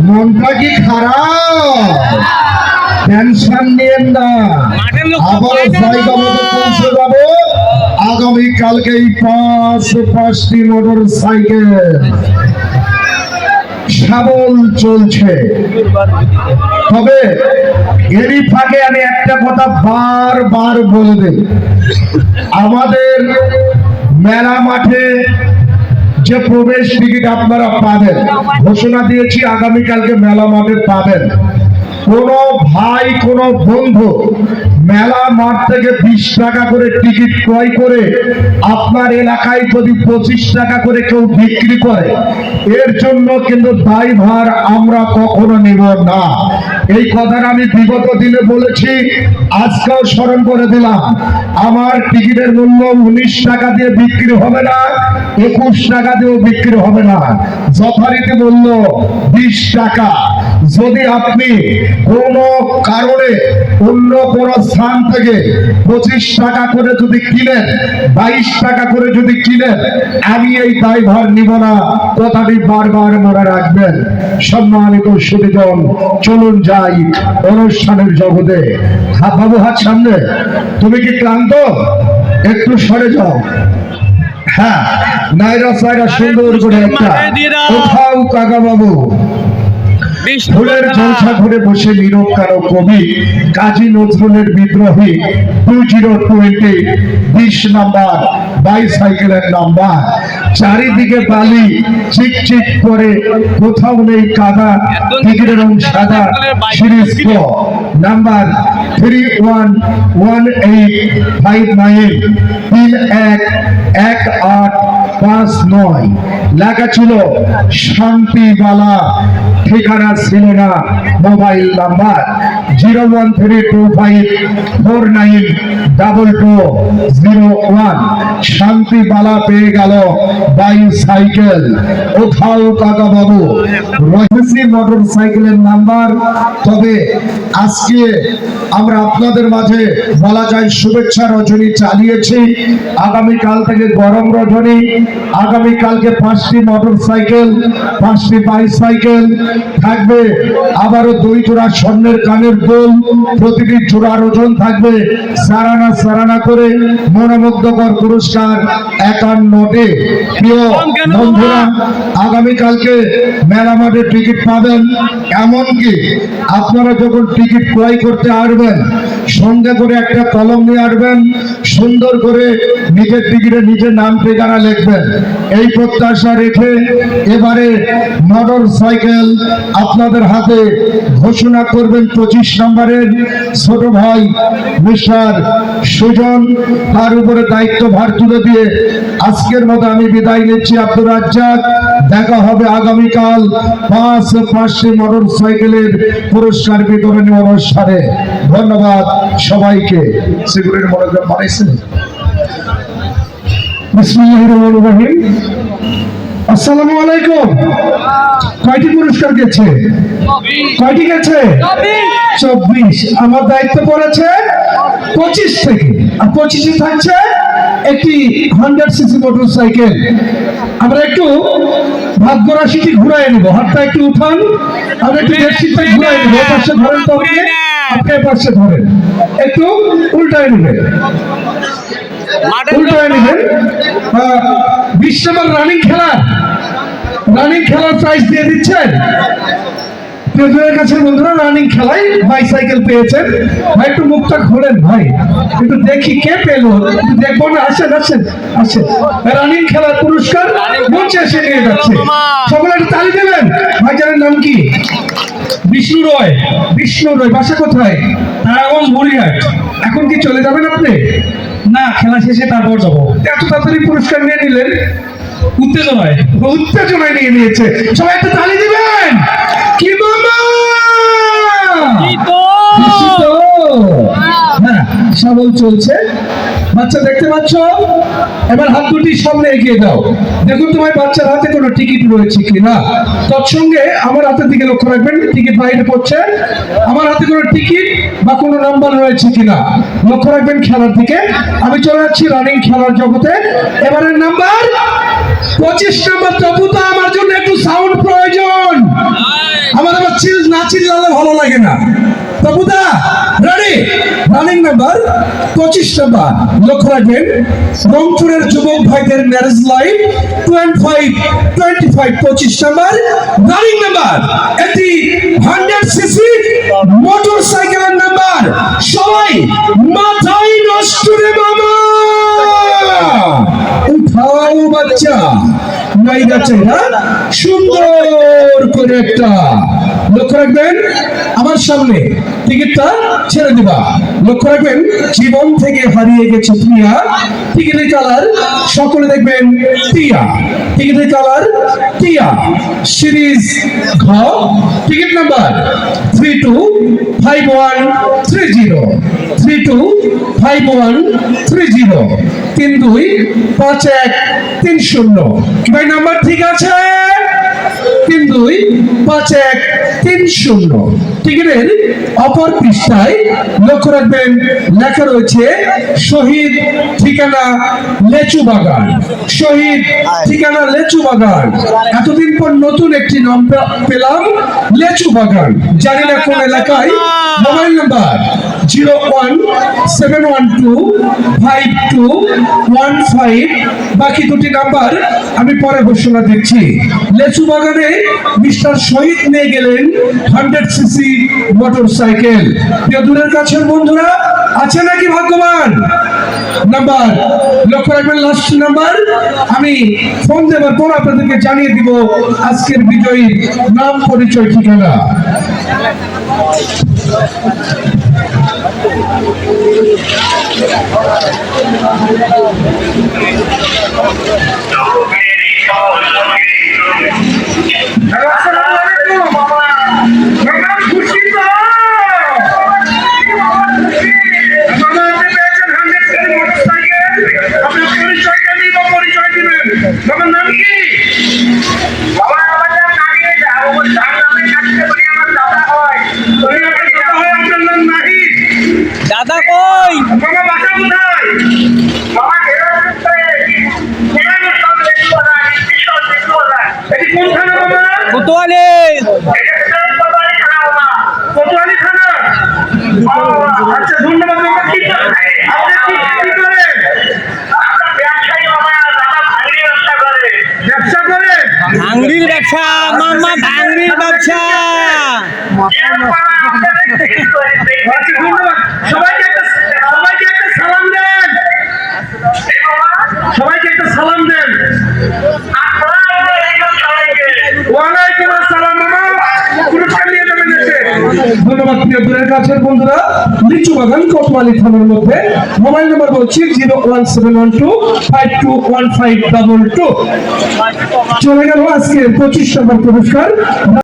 মনটা কি খারাপ? টেনশন নিয়েন না। আবার জায়গা মতো পৌঁছে যাব আগামী কালকে এই পাঁচ পাঁচটি মোটর সাইকেল সাবল চলছে। তবে এরই ফাঁকে আমি একটা কথা বারবার বলে দেব আমাদের মেলা মাঠে যে প্রবেশ টিকিট আপনারা পাবেন। ঘোষণা দিয়েছি আগামীকালকে মেলা মাঠে পাবেন। কোন ভাই, কোন বন্ধু, মেলা মাঠ থেকে বিশ টাকা করে টিকিট ক্রয় করে আপনার এলাকায় যদি পঁচিশ টাকা করে কেউ বিক্রি করে, এর জন্য কিন্তু দায়ভার আমরা কখনো নিব না। এই কথাটা আমি বিগত দিনে বলেছি, আজকেও স্মরণ করে দিলাম। আমার টিকিটের মূল্য উনিশ টাকা দিয়ে বিক্রি হবে না, একুশ টাকা দিয়েও বিক্রি হবে না। যথারীতি মূল্য বিশ টাকা। যদি আপনি কোন কারণে অন্য কোন স্থান থেকে পঁচিশ টাকা করে যদি কিনেন বাইশ টাকা করে যদি কিনেন আমি এই দায়ভার নিব না কথাটি বারবার মনে রাখবেন। সম্মানিত সুবিধন চলুন যাই অনুষ্ঠানের জগতে। হাত বাবু হাত সামনে। তুমি কি ক্লান্ত? একটু সরে যাও। হ্যাঁ নাইরা সাইরা সুন্দর করে একটা। কোথাও কাকা বাবু ফুলের জলসা ঘুরে বসে নীরব কারও কবি কাজী নজরুলের বিদ্রোহী টু জিরো টোয়েন্টি বিশ নাম্বার, বাইসাইকেলের নাম্বার। চারিদিকে বালি চিক চিক করে, কোথাও নেই কাদা, টিকিটের রং সাদা series number three one one eight five nine তিন এক এক আট পাঁচ নয়। লেখা ছিল শান্তিবালা ঠিকানা ছিল না mobile number. Zero one three two five four nine double two zero one. Shantibala পেয়ে গেল বাইসাইকেল। কোথাও কাকা বাবু রহেসি মোটর সাইকেলের নাম্বার? তবে আজকে আমরা আপনাদের মাঝে বলা যায় শুভেচ্ছা রজনী চালিয়েছি। আগামীকাল থেকে গরম রজনী। আগামী কালকে পাঁচটি মোটর সাইকেল, পাঁচটি বাইসাইকেল থাকবে। আবারও দুই জোড়া স্বর্ণের কানের দোল প্রতিটি জোড়ার ওজন থাকবে সারানা সারানা করে। মনোমুগ্ধকর পুরস্কার একান্নটি। বন্ধুরা, আগামীকালকে মেলা মাঠে টিকিট পাবেন। এমনকি আপনারা যখন টিকিট ক্রয় করতে আসবেন, সঙ্গে করে একটা কলম নিয়ে আসবেন, সুন্দর করে নিজের টিকিটে নিজের নাম ঠিকানা লিখবেন। এই প্রত্যাশা রেখে এবারে মোটর সাইকেল আপনাদের হাতে ঘোষণা করবেন পঁচিশ নম্বরের ছোট ভাই মিস্টার সুজন। তার উপরে দায়িত্ব ভার তুলে দিয়ে আজকের মতো আমি বিদায় নিচ্ছি আব্দুর রাজ্জাক। দেখা হবে আগামীকাল পাঁচ পাঁচটি মোটর সাইকেলের পুরস্কার বিতরণী অনুষ্ঠানে। ধন্যবাদ সবাইকে। বিসমিল্লাহির রহমানির রহিম আসসালামু আলাইকুম। কয়টি পুরস্কার গেছে? কয়টি গেছে? চব্বিশ। আমার দায়িত্ব পড়েছে পঁচিশ আর পঁচিশে থাকছে একটি হান্ড্রেড সিসি মোটর সাইকেল আমরা একটু ভাগ্য রাশিটি ঘুরাই নেব। হাতটা একটু উঠান। আমরা একটু বেডশিটটা ঘুরাই নেব। পাশে ধরেন তো আপনি একটু উল্টায় নেবেন। মাঠের উল্টায় লোক নেবেন বিশ নম্বর রানিং খেলা রানিং খেলার প্রাইজ দিয়ে দিচ্ছেন? প্রিয়জনের কাছে বন্ধুরা রানিং খেলায় বাইসাইকেল পেয়েছেন। ভাই একটু মুখটা খোলেন ভাই। একটু দেখি কে পেল। একটু দেখব না আসেন আসেন আসেন। রানিং খেলার পুরস্কার মঞ্চে এসে নিয়ে যাচ্ছে। সকলে একটু তালি দেবেন। ভাইজানের নাম কি? বিষ্ণু রয়। বিষ্ণু রয় বাসা কোথায়? নারায়ণগঞ্জ বুড়িহাট এখন কি চলে যাবেন আপনি? না খেলা শেষে তারপর যাব। এত তাড়াতাড়ি পুরস্কার নিয়ে নিলেন। উত্তেজনায় উত্তেজনায় নিয়ে নিয়েছে। সবাই একটু তালি দিবেন। কি মামা তো? হ্যাঁ সবল চলছে। বাচ্চা দেখতে পাচ্ছ? এবার হাত দুটি সামনে এগিয়ে দাও। দেখুন তোমার বাচ্চার হাতে কোনো টিকিট রয়েছে কিনা। তৎসঙ্গে আমার হাতের দিকে লক্ষ্য রাখবেন টিকিট বাইরে পড়ছে। আমার হাতে কোনো টিকিট বা কোনো নাম্বার রয়েছে কিনা? লক্ষ্য রাখবেন খেলার দিকে। আমি চলে যাচ্ছি রানিং খেলার জগতে। এবারের নাম্বার পঁচিশ নাম্বার তবু তো আমার জন্য একটু সাউন্ড প্রয়োজন। আমার না চিল্লালে ভালো লাগে না। তবুদা রেডি রানিং নাম্বার পঁচিশ নাম্বার। লক্ষ্য রাখবেন রংপুরের যুবক ভাইদের marriage life twenty five twenty five পঁচিশ নাম্বার। রানিং নাম্বার এটি হান্ড্রেড সিসি মোটর সাইকেলের নাম্বার সবাই মাথায় নষ্ট রে বাবা বাচ্চা। চেহারা সুন্দর করে একটা। লক্ষ্য রাখবেন, আমার সামনে টিকিটটা ছেড়ে দিবা। লক্ষ্য রাখবেন, জীবন থেকে হারিয়ে গেছে প্রিয়া। টিকিটের কালার সকলে দেখবেন টিয়া টিকিটের কালার টিয়া সিরিজ ঘ। Ticket number three two five one three zero three two five one three zero তিন দুই, পাঁচ এক, তিন শূন্য। ভাই নাম্বার ঠিক আছে? তিন দুই, পাঁচ এক, তিন শূন্য। টিকিটের অপর পৃষ্ঠায় লক্ষ্য রাখবেন, লেখা রয়েছে শহীদ ঠিকানা লেচু বাগান। শহীদ ঠিকানা লেচু বাগান। এতদিন পর নতুন একটি নাম পেলাম, লেচু বাগান। জানি না কোন এলাকায়। Mobile number zero one seven one two five two one five. বাকি দুটি নাম্বার আমি পরে ঘোষণা দিচ্ছি। লেচু বাগানে মিস্টার শহীদ নিয়ে গেলেন হান্ড্রেড সিসি মোটর সাইকেল দূরের কাছের বন্ধুরা, আছে নাকি ভাগ্যবান? নাম্বার, লক্ষ্য রাখবেন লাস্ট নাম্বার। আমি ফোন দেওয়ার পর আপনাদেরকে জানিয়ে দিব আজকের বিজয়ীর নাম, পরিচয়, ঠিকানা। Thank you. কোতোয়ালি। আচ্ছা ধন্যবাদ বাবা কি করেন? আপনি কি কি করেন? ব্যবসা করেন? ভাঙড়ির ব্যবসা মামা ব্যবসা। আচ্ছা সবাইকে একটা সবাইকে একটা সালাম দেন। সবাইকে একটা সালাম দেন। ধন্যবাদ প্রিয় দূরের কাছের বন্ধুরা। লিচু বাগান কোতওয়ালি থানার মধ্যে। মোবাইল নাম্বার বলছি, zero one seven one two five two one five double two. চলে গেল আজকে পঁচিশ পুরস্কার।